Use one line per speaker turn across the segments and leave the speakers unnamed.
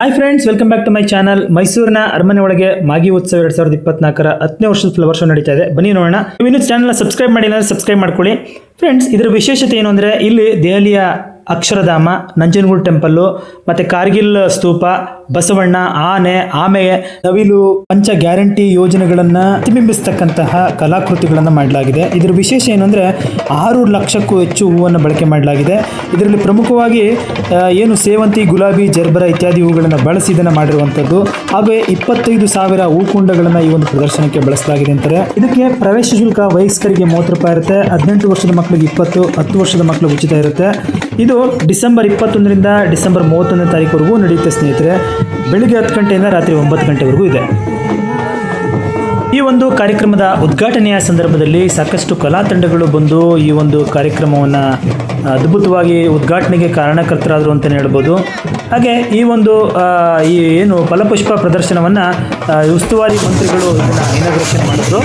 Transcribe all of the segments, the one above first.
Hi friends welcome back to my channel ಮೈಸೂರಿನ ಅರಮನೆ ಒಳಗೆ ಮಾಗಿ ಉತ್ಸವ ಎರಡ್ ಸಾವಿರದ ಇಪ್ಪತ್ನಾಲ್ಕರ ಹತ್ತನೇ ವರ್ಷದ ಫ್ಲವರ್ ಶೋ ನಡೀತಾ ಇದೆ. ಬನ್ನಿ ನೋಡೋಣ. ನೀವು ಇನ್ನೂ ಚಾನಲ್ ಸಬ್ಸ್ಕ್ರೈಬ್ ಮಾಡಿಲ್ಲ ಅಂದರೆ ಸಬ್ಸ್ಕ್ರೈಬ್ ಮಾಡ್ಕೊಳ್ಳಿ. ಫ್ರೆಂಡ್ಸ್ ಇದರ ವಿಶೇಷತೆ ಏನು ಅಂದರೆ ಇಲ್ಲಿ ದೆಹಲಿಯ ಅಕ್ಷರಧಾಮ, ನಂಜನಗೂಡು ಟೆಂಪಲ್ಲು ಮತ್ತು ಕಾರ್ಗಿಲ್ ಸ್ತೂಪ ಬಸವಣ್ಣ ಆನೆ ಆಮೆ ನವಿಲು ಪಂಚ ಗ್ಯಾರಂಟಿ ಯೋಜನೆಗಳನ್ನು ಪ್ರತಿಬಿಂಬಿಸತಕ್ಕಂತಹ ಕಲಾಕೃತಿಗಳನ್ನು ಮಾಡಲಾಗಿದೆ. ಇದರ ವಿಶೇಷ ಏನು ಅಂದರೆ ಆರು ಲಕ್ಷಕ್ಕೂ ಹೆಚ್ಚು ಹೂವನ್ನು ಬಳಕೆ ಮಾಡಲಾಗಿದೆ. ಇದರಲ್ಲಿ ಪ್ರಮುಖವಾಗಿ ಏನು ಸೇವಂತಿ, ಗುಲಾಬಿ, ಜರ್ಬರ ಇತ್ಯಾದಿ ಹೂಗಳನ್ನು ಬಳಸಿ ಇದನ್ನು ಮಾಡಿರುವಂಥದ್ದು. ಹಾಗೆ ಇಪ್ಪತ್ತೈದು ಸಾವಿರ ಹೂಕುಂಡಗಳನ್ನು ಈ ಒಂದು ಪ್ರದರ್ಶನಕ್ಕೆ ಬಳಸಲಾಗಿದೆ ಅಂತಾರೆ. ಇದಕ್ಕೆ ಪ್ರವೇಶ ಶುಲ್ಕ ವಯಸ್ಕರಿಗೆ ಮೂವತ್ತು ರೂಪಾಯಿ ಇರುತ್ತೆ. ಹದಿನೆಂಟು ವರ್ಷದ ಮಕ್ಕಳಿಗೆ ಇಪ್ಪತ್ತು, ಹತ್ತು ವರ್ಷದ ಮಕ್ಕಳಿಗೆ ಉಚಿತ ಇರುತ್ತೆ. ಇದು ಡಿಸೆಂಬರ್ ಇಪ್ಪತ್ತೊಂದರಿಂದ ಡಿಸೆಂಬರ್ ಮೂವತ್ತೊಂದನೇ ತಾರೀಕುವರೆಗೂ ನಡೆಯುತ್ತೆ ಸ್ನೇಹಿತರೆ. ಬೆಳಿಗ್ಗೆ ಹತ್ತು ಗಂಟೆಯಿಂದ ರಾತ್ರಿ ಒಂಬತ್ತು ಗಂಟೆವರೆಗೂ ಇದೆ. ಈ ಒಂದು ಕಾರ್ಯಕ್ರಮದ ಉದ್ಘಾಟನೆಯ ಸಂದರ್ಭದಲ್ಲಿ ಸಾಕಷ್ಟು ಕಲಾ ತಂಡಗಳು ಬಂದು ಈ ಒಂದು ಕಾರ್ಯಕ್ರಮವನ್ನು ಅದ್ಭುತವಾಗಿ ಉದ್ಘಾಟನೆಗೆ ಕಾರಣಕರ್ತರಾದರು ಅಂತಲೇ ಹೇಳ್ಬೋದು. ಹಾಗೆ ಈ ಒಂದು ಈ ಏನು ಫಲಪುಷ್ಪ ಪ್ರದರ್ಶನವನ್ನು ಉಸ್ತುವಾರಿ ಮಂತ್ರಿಗಳು ಇದನ್ನು ಇನಾಗ್ರೇಷನ್ ಮಾಡಿದ್ರು.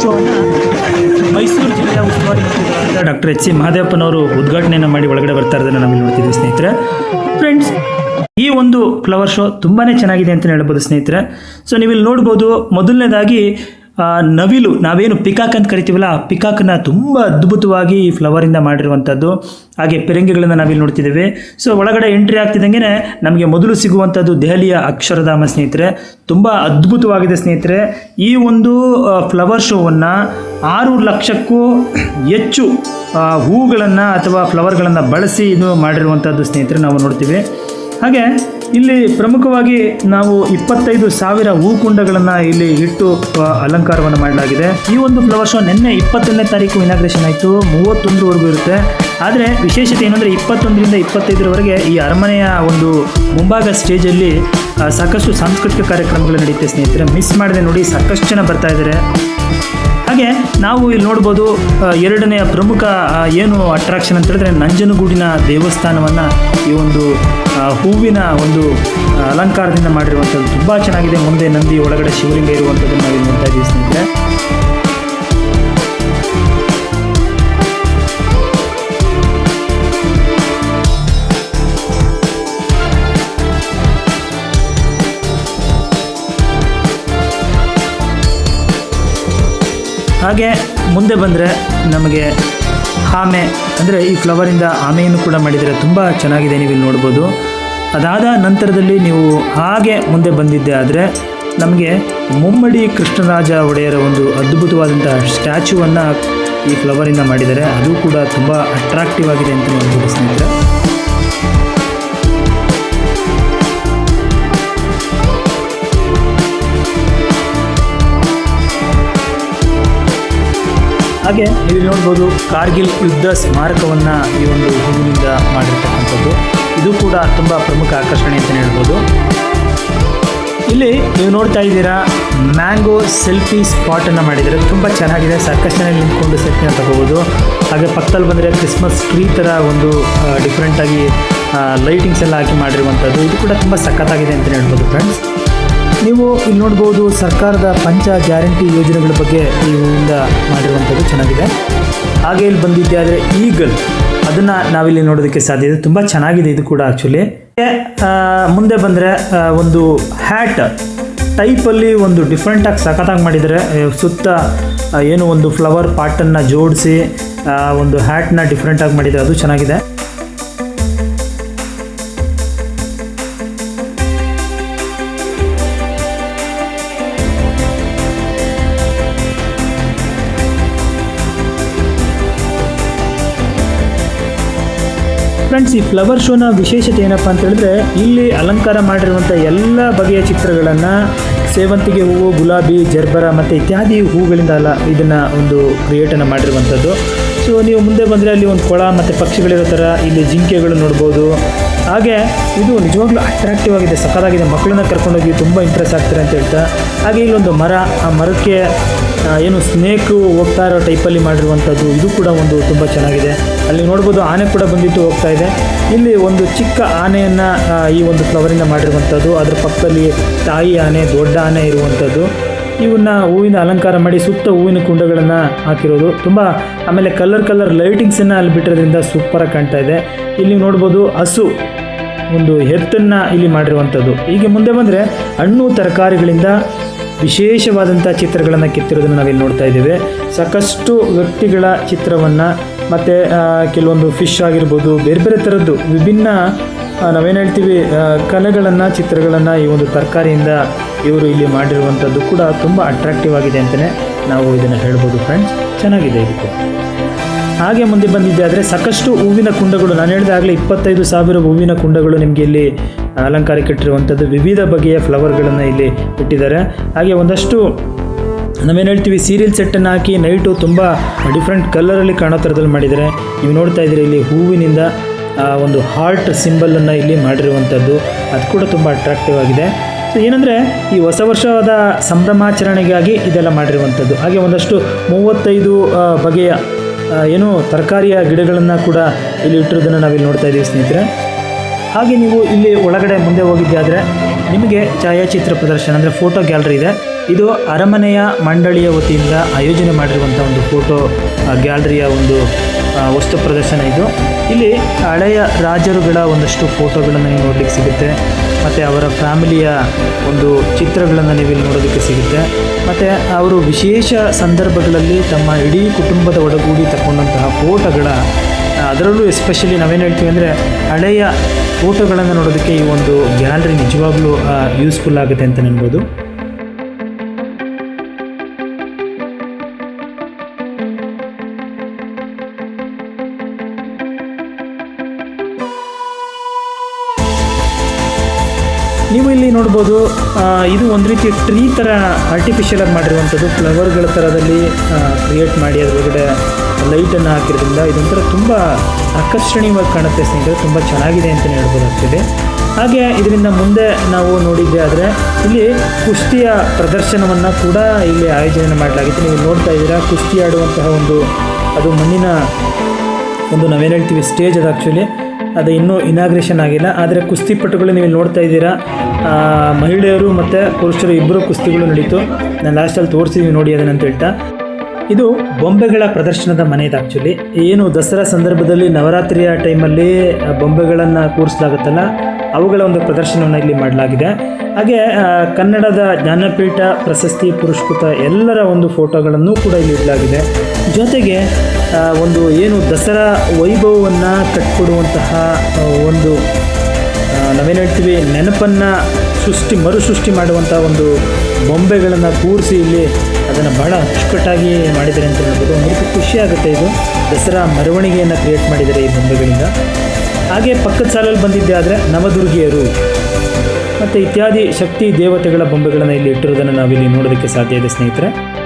ಪ್ರದರ್ಶನವನ್ನು ಮೈಸೂರು ಜಿಲ್ಲೆಯ ಉಸ್ತುವಾರಿ ಡಾಕ್ಟರ್ ಎಚ್ ಸಿ ಮಹದೇವಪ್ಪನವರು ಉದ್ಘಾಟನೆಯನ್ನು ಮಾಡಿ ಒಳಗಡೆ ಬರ್ತಾ ಇರೋದನ್ನು ನಾವು ನೋಡ್ತಿದ್ದೀವಿ ಸ್ನೇಹಿತರೆ. ಫ್ರೆಂಡ್ಸ್ ಈ ಒಂದು ಫ್ಲವರ್ ಶೋ ತುಂಬಾ ಚೆನ್ನಾಗಿದೆ ಅಂತ ಹೇಳ್ಬೋದು ಸ್ನೇಹಿತರೆ. ಸೊ ನೀವಿಲ್ಲಿ ನೋಡ್ಬೋದು ಮೊದಲನೇದಾಗಿ ನವಿಲು, ನಾವೇನು ಪಿಕಾಕ್ ಅಂತ ಕರಿತೀವಲ್ಲ, ಆ ಪಿಕಾಕನ್ನ ತುಂಬ ಅದ್ಭುತವಾಗಿ ಫ್ಲವರಿಂದ ಮಾಡಿರುವಂಥದ್ದು ಹಾಗೆ ಪೆರಂಗಿಗಳನ್ನು ನಾವಿಲ್ಲಿ ನೋಡ್ತಿದ್ದೇವೆ. ಸೊ ಒಳಗಡೆ ಎಂಟ್ರಿ ಆಗ್ತಿದ್ದಂಗೆ ನಮಗೆ ಮೊದಲು ಸಿಗುವಂಥದ್ದು ದೆಹಲಿಯ ಅಕ್ಷರಧಾಮ ಸ್ನೇಹಿತರೆ. ತುಂಬ ಅದ್ಭುತವಾಗಿದೆ ಸ್ನೇಹಿತರೆ. ಈ ಒಂದು ಫ್ಲವರ್ ಶೋವನ್ನು ಆರು ಲಕ್ಷಕ್ಕೂ ಹೆಚ್ಚು ಹೂಗಳನ್ನು ಅಥವಾ ಫ್ಲವರ್ಗಳನ್ನು ಬಳಸಿ ಇದು ಮಾಡಿರುವಂಥದ್ದು ಸ್ನೇಹಿತರೆ ನಾವು ನೋಡ್ತೀವಿ. ಹಾಗೆ ಇಲ್ಲಿ ಪ್ರಮುಖವಾಗಿ ನಾವು ಇಪ್ಪತ್ತೈದು ಸಾವಿರ ಹೂಕುಂಡಗಳನ್ನು ಇಲ್ಲಿ ಇಟ್ಟು ಅಲಂಕಾರವನ್ನು ಮಾಡಲಾಗಿದೆ. ಈ ಒಂದು ಫ್ಲವರ್ ಶೋ ನಿನ್ನೆ ಇಪ್ಪತ್ತೊಂದನೇ ತಾರೀಕು ಇನಾಗ್ರೇಷನ್ ಆಯಿತು. ಮೂವತ್ತೊಂದರವರೆಗೂ ಇರುತ್ತೆ. ಆದರೆ ವಿಶೇಷತೆ ಏನಂದರೆ ಇಪ್ಪತ್ತೊಂದರಿಂದ ಇಪ್ಪತ್ತೈದರವರೆಗೆ ಈ ಅರಮನೆಯ ಒಂದು ಮುಂಭಾಗ ಸ್ಟೇಜಲ್ಲಿ ಸಾಕಷ್ಟು ಸಾಂಸ್ಕೃತಿಕ ಕಾರ್ಯಕ್ರಮಗಳು ನಡೆಯುತ್ತೆ ಸ್ನೇಹಿತರೆ. ಮಿಸ್ ಮಾಡದೆ ನೋಡಿ ಸಾಕಷ್ಟು ಜನ ಬರ್ತಾ ಇದ್ದಾರೆ ಹಾಗೆ ನಾವು ಇಲ್ಲಿ ನೋಡ್ಬೋದು ಎರಡನೆಯ ಪ್ರಮುಖ ಏನು ಅಟ್ರಾಕ್ಷನ್ ಅಂತ ಹೇಳಿದ್ರೆ ನಂಜನಗೂಡಿನ ದೇವಸ್ಥಾನವನ್ನು ಈ ಒಂದು ಹೂವಿನ ಒಂದು ಅಲಂಕಾರದಿಂದ ಮಾಡಿರುವಂಥದ್ದು. ತುಂಬ ಚೆನ್ನಾಗಿದೆ. ಮುಂದೆ ನಂದಿ, ಒಳಗಡೆ ಶಿವಲಿಂಗ ಇರುವಂಥದ್ದನ್ನು ನಾವು ನೋಡ್ತಾ ಇದ್ದೀವಿ ಸ್ನೇಹಿತರೆ. ಹಾಗೆ ಮುಂದೆ ಬಂದರೆ ನಮಗೆ ಆಮೆ, ಅಂದರೆ ಈ ಫ್ಲವರಿಂದ ಆಮೆಯನ್ನು ಕೂಡ ಮಾಡಿದರೆ ತುಂಬ ಚೆನ್ನಾಗಿದೆ ನೀವು ಇಲ್ಲಿ ನೋಡ್ಬೋದು. ಅದಾದ ನಂತರದಲ್ಲಿ ನೀವು ಹಾಗೆ ಮುಂದೆ ಬಂದಿದ್ದೆ ಆದರೆ ನಮಗೆ ಮುಮ್ಮಡಿ ಕೃಷ್ಣರಾಜ ಒಡೆಯರ ಒಂದು ಅದ್ಭುತವಾದಂತಹ ಸ್ಟ್ಯಾಚ್ಯೂವನ್ನು ಈ ಫ್ಲವರಿಂದ ಮಾಡಿದ್ದಾರೆ ಅದು ಕೂಡ ತುಂಬ ಅಟ್ರಾಕ್ಟಿವ್ ಆಗಿದೆ ಅಂತ ಹೇಳ್ಬೋದು ಸ್ನೇಹಿತರೆ. ಹಾಗೆ ನೀವು ನೋಡ್ಬೋದು ಕಾರ್ಗಿಲ್ ಯುದ್ಧ ಸ್ಮಾರಕವನ್ನು ಈ ಒಂದು ಹೂವಿನಿಂದ ಮಾಡಿರ್ತಕ್ಕಂಥದ್ದು. ಇದು ಕೂಡ ತುಂಬ ಪ್ರಮುಖ ಆಕರ್ಷಣೆ ಅಂತಲೇ ಹೇಳ್ಬೋದು. ಇಲ್ಲಿ ನೀವು ನೋಡ್ತಾ ಇದ್ದೀರಾ, ಮ್ಯಾಂಗೋ ಸೆಲ್ಫಿ ಸ್ಪಾಟನ್ನು ಮಾಡಿದ್ದಾರೆ. ತುಂಬ ಚೆನ್ನಾಗಿದೆ ಜನ ನಿಂತ್ಕೊಂಡು ಸೆಲ್ಫಿನ ತಗೋಬೋದು. ಹಾಗೆ ಪಕ್ಕದಲ್ಲಿ ಬಂದರೆ ಕ್ರಿಸ್ಮಸ್ ಟ್ರೀ ಥರ ಒಂದು ಡಿಫ್ರೆಂಟಾಗಿ ಲೈಟಿಂಗ್ಸ್ ಎಲ್ಲ ಹಾಕಿ ಮಾಡಿರುವಂಥದ್ದು. ಇದು ಕೂಡ ತುಂಬ ಸಖತ್ತಾಗಿದೆ ಅಂತಲೇ ಹೇಳ್ಬೋದು ಫ್ರೆಂಡ್ಸ್ ನೀವು ಇಲ್ಲಿ ನೋಡ್ಬೋದು ಸರ್ಕಾರದ ಪಂಚ ಗ್ಯಾರಂಟಿ ಯೋಜನೆಗಳ ಬಗ್ಗೆ ಹೂವಿಂದ ಮಾಡಿರುವಂಥದ್ದು ಚೆನ್ನಾಗಿದೆ. ಹಾಗೆ ಇಲ್ಲಿ ಬಂದಿದ್ದೆ ಆದರೆ ಈಗಲ್ ಅದನ್ನು ನಾವಿಲ್ಲಿ ನೋಡೋದಕ್ಕೆ ಸಾಧ್ಯ ಇದೆ. ತುಂಬ ಚೆನ್ನಾಗಿದೆ ಇದು ಕೂಡ ಆ್ಯಕ್ಚುಲಿ ಮುಂದೆ ಬಂದರೆ ಒಂದು ಹ್ಯಾಟ್ ಟೈಪಲ್ಲಿ ಒಂದು ಡಿಫ್ರೆಂಟಾಗಿ ಸಖತ್ತಾಗಿ ಮಾಡಿದರೆ ಸುತ್ತ ಏನು ಒಂದು ಫ್ಲವರ್ ಪಾಟನ್ನು ಜೋಡಿಸಿ ಒಂದು ಹ್ಯಾಟ್ನ ಡಿಫ್ರೆಂಟಾಗಿ ಮಾಡಿದರೆ ಅದು ಚೆನ್ನಾಗಿದೆ. ಫ್ರೆಂಡ್ಸ್ ಈ ಫ್ಲವರ್ ಶೋನ ವಿಶೇಷತೆ ಏನಪ್ಪ ಅಂತ ಹೇಳಿದ್ರೆ, ಇಲ್ಲಿ ಅಲಂಕಾರ ಮಾಡಿರುವಂಥ ಎಲ್ಲ ಬಗೆಯ ಚಿತ್ರಗಳನ್ನು ಸೇವಂತಿಗೆ ಹೂವು, ಗುಲಾಬಿ, ಜರ್ಬರ ಮತ್ತು ಇತ್ಯಾದಿ ಹೂಗಳಿಂದ ಅಲ್ಲ ಇದನ್ನು ಒಂದು ಕ್ರಿಯೇಟನ್ನು ಮಾಡಿರುವಂಥದ್ದು ಸೊ ನೀವು ಮುಂದೆ ಬಂದರೆ ಅಲ್ಲಿ ಒಂದು ಕೊಳ ಮತ್ತು ಪಕ್ಷಿಗಳಿರೋ ಥರ ಇಲ್ಲಿ ಜಿಂಕೆಗಳು ನೋಡ್ಬೋದು. ಹಾಗೆ ಇದು ನಿಜವಾಗ್ಲೂ ಅಟ್ರಾಕ್ಟಿವ್ ಆಗಿದೆ ಸಕ್ಕದಾಗಿದೆ ಮಕ್ಕಳನ್ನ ಕರ್ಕೊಂಡೋಗಿ ತುಂಬ ಇಂಟ್ರೆಸ್ಟ್ ಆಗ್ತಾರೆ ಅಂತ ಹೇಳ್ತಾ, ಹಾಗೆ ಇಲ್ಲೊಂದು ಮರ, ಆ ಮರಕ್ಕೆ ಏನು ಸ್ನೇಕು ಹೋಗ್ತಾ ಇರೋ ಟೈಪಲ್ಲಿ ಮಾಡಿರುವಂಥದ್ದು, ಇದು ಕೂಡ ಒಂದು ತುಂಬ ಚೆನ್ನಾಗಿದೆ. ಅಲ್ಲಿ ನೋಡ್ಬೋದು ಆನೆ ಕೂಡ ಬಂದಿತ್ತು ಹೋಗ್ತಾ ಇದೆ. ಇಲ್ಲಿ ಒಂದು ಚಿಕ್ಕ ಆನೆಯನ್ನು ಈ ಒಂದು ಫ್ಲವರಿಂದ ಮಾಡಿರುವಂಥದ್ದು. ಅದರ ಪಕ್ಕದಲ್ಲಿ ತಾಯಿ ಆನೆ, ದೊಡ್ಡ ಆನೆ ಇರುವಂಥದ್ದು. ಇವನ್ನ ಹೂವಿನ ಅಲಂಕಾರ ಮಾಡಿ ಸುತ್ತ ಹೂವಿನ ಕುಂಡಗಳನ್ನು ಹಾಕಿರೋದು. ತುಂಬ, ಆಮೇಲೆ ಕಲರ್ ಕಲರ್ ಲೈಟಿಂಗ್ಸನ್ನು ಅಲ್ಲಿ ಬಿಟ್ಟಿರೋದ್ರಿಂದ ಸೂಪರಾಗಿ ಕಾಣ್ತಾ ಇದೆ. ಇಲ್ಲಿ ನೋಡ್ಬೋದು ಹಸು, ಒಂದು ಎತ್ತನ್ನು ಇಲ್ಲಿ ಮಾಡಿರುವಂಥದ್ದು. ಹೀಗೆ ಮುಂದೆ ಬಂದರೆ ಹಣ್ಣು ತರಕಾರಿಗಳಿಂದ ವಿಶೇಷವಾದಂಥ ಚಿತ್ರಗಳನ್ನು ಕೆತ್ತಿರೋದನ್ನು ನಾವಿಲ್ಲಿ ನೋಡ್ತಾ ಇದ್ದೇವೆ. ಸಾಕಷ್ಟು ವ್ಯಕ್ತಿಗಳ ಚಿತ್ರವನ್ನು ಮತ್ತು ಕೆಲವೊಂದು ಫಿಶ್ ಆಗಿರ್ಬೋದು, ಬೇರೆ ಬೇರೆ ಥರದ್ದು ವಿಭಿನ್ನ ನಾವೇನು ಹೇಳ್ತೀವಿ ಕಲೆಗಳನ್ನು, ಚಿತ್ರಗಳನ್ನು ಈ ಒಂದು ತರಕಾರಿಯಿಂದ ಇವರು ಇಲ್ಲಿ ಮಾಡಿರುವಂಥದ್ದು ಕೂಡ ತುಂಬ ಅಟ್ರಾಕ್ಟಿವ್ ಆಗಿದೆ ಅಂತಲೇ ನಾವು ಇದನ್ನು ಹೇಳ್ಬೋದು ಫ್ರೆಂಡ್ಸ್ ಚೆನ್ನಾಗಿದೆ ಇದಕ್ಕೆ. ಹಾಗೆ ಮುಂದೆ ಬಂದಿದ್ದೆ ಆದರೆ ಸಾಕಷ್ಟು ಹೂವಿನ ಕುಂಡಗಳು, ನಾನು ಹೇಳಿದೆ ಆಗಲೇ ಇಪ್ಪತ್ತೈದು ಸಾವಿರ ಹೂವಿನ ಕುಂಡಗಳು ನಿಮಗೆ ಇಲ್ಲಿ ಅಲಂಕಾರಕ್ಕೆ ಇಟ್ಟಿರುವಂಥದ್ದು ವಿವಿಧ ಬಗೆಯ ಫ್ಲವರ್ಗಳನ್ನು ಇಲ್ಲಿ ಇಟ್ಟಿದ್ದಾರೆ. ಹಾಗೆ ಒಂದಷ್ಟು ನಾವೇನು ಹೇಳ್ತೀವಿ ಸೀರಿಯಲ್ ಸೆಟ್ಟನ್ನು ಹಾಕಿ ನೈಟು ತುಂಬ ಡಿಫ್ರೆಂಟ್ ಕಲರಲ್ಲಿ ಕಾಣೋ ಥರದಲ್ಲಿ ಮಾಡಿದ್ದಾರೆ. ನೀವು ನೋಡ್ತಾ ಇದ್ದೀರಿ ಇಲ್ಲಿ ಹೂವಿನಿಂದ ಒಂದು ಹಾರ್ಟ್ ಸಿಂಬಲನ್ನು ಇಲ್ಲಿ ಮಾಡಿರುವಂಥದ್ದು. ಅದು ಕೂಡ ತುಂಬ ಅಟ್ರಾಕ್ಟಿವ್ ಆಗಿದೆ. ಸೊ ಏನಂದರೆ ಈ ಹೊಸ ವರ್ಷದ ಸಂಭ್ರಮಾಚರಣೆಗಾಗಿ ಇದೆಲ್ಲ ಮಾಡಿರುವಂಥದ್ದು. ಹಾಗೆ ಒಂದಷ್ಟು ಮೂವತ್ತೈದು ಬಗೆಯ ಏನು ತರಕಾರಿಯ ಗಿಡಗಳನ್ನು ಕೂಡ ಇಲ್ಲಿ ಇಟ್ಟಿರೋದನ್ನು ನಾವಿಲ್ಲಿ ನೋಡ್ತಾ ಇದ್ದೀವಿ ಸ್ನೇಹಿತರೆ. ಹಾಗೆ ನೀವು ಇಲ್ಲಿ ಒಳಗಡೆ ಮುಂದೆ ಹೋಗಿದ್ದಾದರೆ ನಿಮಗೆ ಛಾಯಾಚಿತ್ರ ಪ್ರದರ್ಶನ, ಅಂದರೆ ಫೋಟೋ ಗ್ಯಾಲರಿ ಇದೆ. ಇದು ಅರಮನೆಯ ಮಂಡಳಿಯ ವತಿಯಿಂದ ಆಯೋಜನೆ ಮಾಡಿರುವಂಥ ಒಂದು ಫೋಟೋ ಗ್ಯಾಲರಿಯ ಒಂದು ವಸ್ತು ಪ್ರದರ್ಶನ ಇದು. ಇಲ್ಲಿ ಹಳೆಯ ರಾಜರುಗಳ ಒಂದಷ್ಟು ಫೋಟೋಗಳನ್ನು ನೀವು ನೋಡಲಿಕ್ಕೆ ಸಿಗುತ್ತೆ. ಮತ್ತು ಅವರ ಫ್ಯಾಮಿಲಿಯ ಒಂದು ಚಿತ್ರಗಳನ್ನು ನೀವು ಇಲ್ಲಿ ನೋಡೋದಕ್ಕೆ ಸಿಗುತ್ತೆ. ಮತ್ತು ಅವರು ವಿಶೇಷ ಸಂದರ್ಭಗಳಲ್ಲಿ ತಮ್ಮ ಇಡೀ ಕುಟುಂಬದ ಒಡಗೂಡಿ ತಗೊಂಡಂತಹ ಫೋಟೋಗಳ ಅದರಲ್ಲೂ ಎಸ್ಪೆಷಲಿ ನಾವೇನು ಹೇಳ್ತೀವಿ ಅಂದರೆ ಹಳೆಯ ಫೋಟೋಗಳನ್ನು ನೋಡೋದಕ್ಕೆ ಈ ಒಂದು ಗ್ಯಾಲರಿ ನಿಜವಾಗ್ಲೂ ಯೂಸ್ಫುಲ್ ಆಗುತ್ತೆ ಅಂತ ಅನ್ಬೋದು ನೀವು ಇಲ್ಲಿ ನೋಡ್ಬೋದು ಇದು ಒಂದು ರೀತಿ ಟ್ರೀ ಥರ ಆರ್ಟಿಫಿಷಿಯಲ್ ಆಗಿ ಮಾಡಿರುವಂಥದ್ದು. ಫ್ಲವರ್ಗಳ ಥರದಲ್ಲಿ ಕ್ರಿಯೇಟ್ ಮಾಡಿ ಅದರೊಳಗಡೆ ಲೈಟನ್ನು ಹಾಕಿರೋದ್ರಿಂದ ಇದೊಂಥರ ತುಂಬ ಆಕರ್ಷಣೀಯವಾಗಿ ಕಾಣುತ್ತೆ ಸ್ನೇಹಿತರೆ. ತುಂಬ ಚೆನ್ನಾಗಿದೆ ಅಂತಲೇ ಹೇಳ್ಬೋದಾಗ್ತಿದೆ. ಹಾಗೆ ಇದರಿಂದ ಮುಂದೆ ನಾವು ನೋಡಿದ್ದೆ ಆದರೆ, ಇಲ್ಲಿ ಕುಸ್ತಿಯ ಪ್ರದರ್ಶನವನ್ನು ಕೂಡ ಇಲ್ಲಿ ಆಯೋಜನೆ ಮಾಡಲಾಗಿತ್ತು. ನೀವು ನೋಡ್ತಾ ಇದ್ದೀರಾ, ಕುಸ್ತಿ ಆಡುವಂತಹ ಒಂದು, ಅದು ಮಣ್ಣಿನ ಒಂದು ನಾವೇನು ಹೇಳ್ತೀವಿ ಸ್ಟೇಜ್ ಅದು ಆ್ಯಕ್ಚುಲಿ ಅದು ಇನ್ನೂ ಇನಾಗ್ರೇಷನ್ ಆಗಿಲ್ಲ. ಆದರೆ ಕುಸ್ತಿಪಟುಗಳು ನೀವು ನೋಡ್ತಾ ಇದ್ದೀರಾ ಮಹಿಳೆಯರು ಮತ್ತು ಪುರುಷರು ಇಬ್ಬರು ಕುಸ್ತಿಗಳು ನಡೀತು. ನಾನು ಲಾಸ್ಟಲ್ಲಿ ತೋರಿಸಿದ್ವಿ ನೋಡಿ ಅದನ್ನಂತ ಹೇಳ್ತಾ. ಇದು ಬೊಂಬೆಗಳ ಪ್ರದರ್ಶನದ ಮನೆ ಇದು ಆ್ಯಕ್ಚುಲಿ ಏನು ದಸರಾ ಸಂದರ್ಭದಲ್ಲಿ ನವರಾತ್ರಿಯ ಟೈಮಲ್ಲಿ ಬೊಂಬೆಗಳನ್ನು ಕೂರಿಸಲಾಗುತ್ತಲ್ಲ ಅವುಗಳ ಒಂದು ಪ್ರದರ್ಶನವನ್ನು ಇಲ್ಲಿ ಮಾಡಲಾಗಿದೆ. ಹಾಗೆ ಕನ್ನಡದ ಜ್ಞಾನಪೀಠ ಪ್ರಶಸ್ತಿ ಪುರಸ್ಕೃತ ಎಲ್ಲರ ಒಂದು ಫೋಟೋಗಳನ್ನು ಕೂಡ ಇಲ್ಲಿ ಇಡಲಾಗಿದೆ. ಜೊತೆಗೆ ಒಂದು ಏನು ದಸರಾ ವೈಭವವನ್ನು ಕಟ್ಕೊಡುವಂತಹ ಒಂದು ನಾವೇನು ಹೇಳ್ತೀವಿ, ನೆನಪನ್ನು ಸೃಷ್ಟಿ, ಮರುಸೃಷ್ಟಿ ಮಾಡುವಂಥ ಒಂದು ಬೊಂಬೆಗಳನ್ನು ಕೂರಿಸಿ ಇಲ್ಲಿ ಅದನ್ನು ಬಹಳ ಅಚ್ಚುಕಟ್ಟಾಗಿ ಮಾಡಿದ್ದಾರೆ ಅಂತ ಹೇಳ್ಬೋದು. ಒಂದು ಖುಷಿಯಾಗುತ್ತೆ ಇದು. ದಸರಾ ಮೆರವಣಿಗೆಯನ್ನು ಕ್ರಿಯೇಟ್ ಮಾಡಿದ್ದಾರೆ ಈ ಬೊಂಬೆಗಳಿಂದ. ಹಾಗೆ ಪಕ್ಕದ ಸಾಲಲ್ಲಿ ಬಂದಿದ್ದೆ ಆದರೆ ನವದುರ್ಗಿಯರು. ಮತ್ತು ಇತ್ಯಾದಿ ಶಕ್ತಿ ದೇವತೆಗಳ ಬೊಂಬೆಗಳನ್ನು ಇಲ್ಲಿ ಇಟ್ಟಿರೋದನ್ನು ನಾವಿಲ್ಲಿ ನೋಡೋದಕ್ಕೆ ಸಾಧ್ಯ ಇದೆ ಸ್ನೇಹಿತರೆ.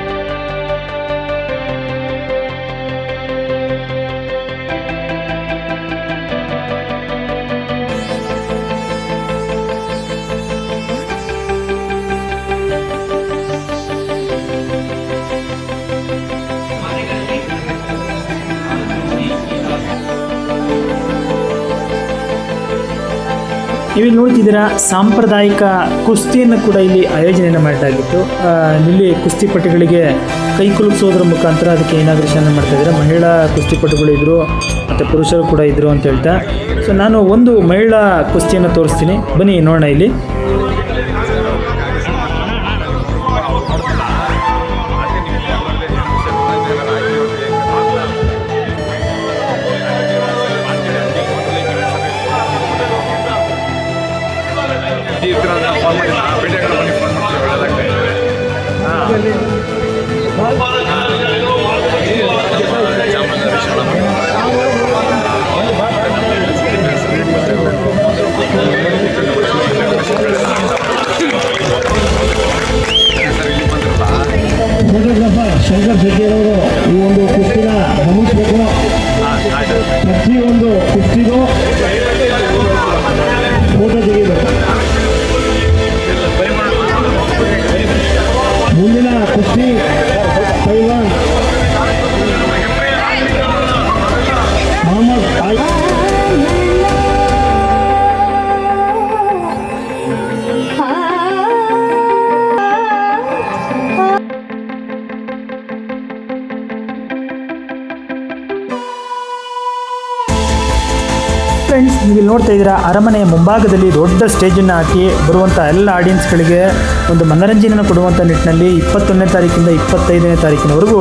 ನೀವಿಲ್ಲಿ ನೋಡ್ತಿದ್ದೀರಾ ಸಾಂಪ್ರದಾಯಿಕ ಕುಸ್ತಿಯನ್ನು ಕೂಡ ಇಲ್ಲಿ ಆಯೋಜನೆಯನ್ನು ಮಾಡಲಾಗಿತ್ತು ಇಲ್ಲಿ ಕುಸ್ತಿಪಟುಗಳಿಗೆ ಕೈ ಕುಲುಕಿಸೋದ್ರ ಮುಖಾಂತರ ಅದಕ್ಕೆ ಇನಾಗ್ರೇಷನ್ ಮಾಡ್ತಾ ಇದ್ದಾರೆ? ಮಹಿಳಾ ಕುಸ್ತಿಪಟುಗಳು ಇದ್ದರು ಮತ್ತು ಪುರುಷರು ಕೂಡ ಇದ್ದರು ಅಂತ ಹೇಳ್ತಾ. ಸೊ ನಾನು ಒಂದು ಮಹಿಳಾ ಕುಸ್ತಿಯನ್ನು ತೋರಿಸ್ತೀನಿ. ಬನ್ನಿ, ನೋಡೋಣ ಇಲ್ಲಿ.
Thank you.
ನೋಡ್ತಾ ಇದ್ದೀರಾ ಅರಮನೆಯ ಮುಂಭಾಗದಲ್ಲಿ ದೊಡ್ಡ ಸ್ಟೇಜನ್ನು ಹಾಕಿ ಬರುವಂಥ ಎಲ್ಲ ಆಡಿಯನ್ಸ್ಗಳಿಗೆ ಒಂದು ಮನರಂಜನೆಯನ್ನು ಕೊಡುವಂಥ ನಿಟ್ಟಿನಲ್ಲಿ ಇಪ್ಪತ್ತೊಂದನೇ ತಾರೀಕಿಂದ ಇಪ್ಪತ್ತೈದನೇ ತಾರೀಕಿನವರೆಗೂ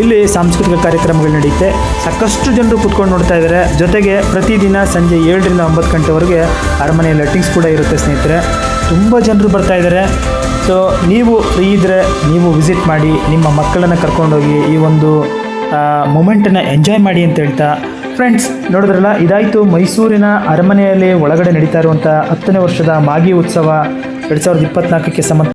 ಇಲ್ಲಿ ಸಾಂಸ್ಕೃತಿಕ ಕಾರ್ಯಕ್ರಮಗಳು ನಡೆಯುತ್ತೆ. ಸಾಕಷ್ಟು ಜನರು ಕೂತ್ಕೊಂಡು ನೋಡ್ತಾ ಇದ್ದಾರೆ. ಜೊತೆಗೆ ಪ್ರತಿದಿನ ಸಂಜೆ ಏಳರಿಂದ ಒಂಬತ್ತು ಗಂಟೆವರೆಗೆ ಅರಮನೆಯ ಲೈಟಿಂಗ್ಸ್ ಕೂಡ ಇರುತ್ತೆ ಸ್ನೇಹಿತರೆ. ತುಂಬ ಜನರು ಬರ್ತಾ ಇದ್ದಾರೆ. ಸೊ ನೀವು ಫ್ರೀ ಇದ್ದರೆ ನೀವು ವಿಸಿಟ್ ಮಾಡಿ ನಿಮ್ಮ ಮಕ್ಕಳನ್ನು ಕರ್ಕೊಂಡೋಗಿ ಈ ಒಂದು ಮೂಮೆಂಟನ್ನು ಎಂಜಾಯ್ ಮಾಡಿ ಅಂತ ಹೇಳ್ತಾ ಫ್ರೆಂಡ್ಸ್ ನೋಡಿದ್ರಲ್ಲ, ಇದಾಯಿತು ಮೈಸೂರಿನ ಅರಮನೆಯಲ್ಲಿ ಒಳಗಡೆ ನಡೀತಾ ಇರುವಂಥ ಹತ್ತನೇ ವರ್ಷದ ಮಾಗಿ ಉತ್ಸವ ಎರಡು ಸಾವಿರದ ಇಪ್ಪತ್ನಾಲ್ಕಕ್ಕೆ ಸಂಬಂಧ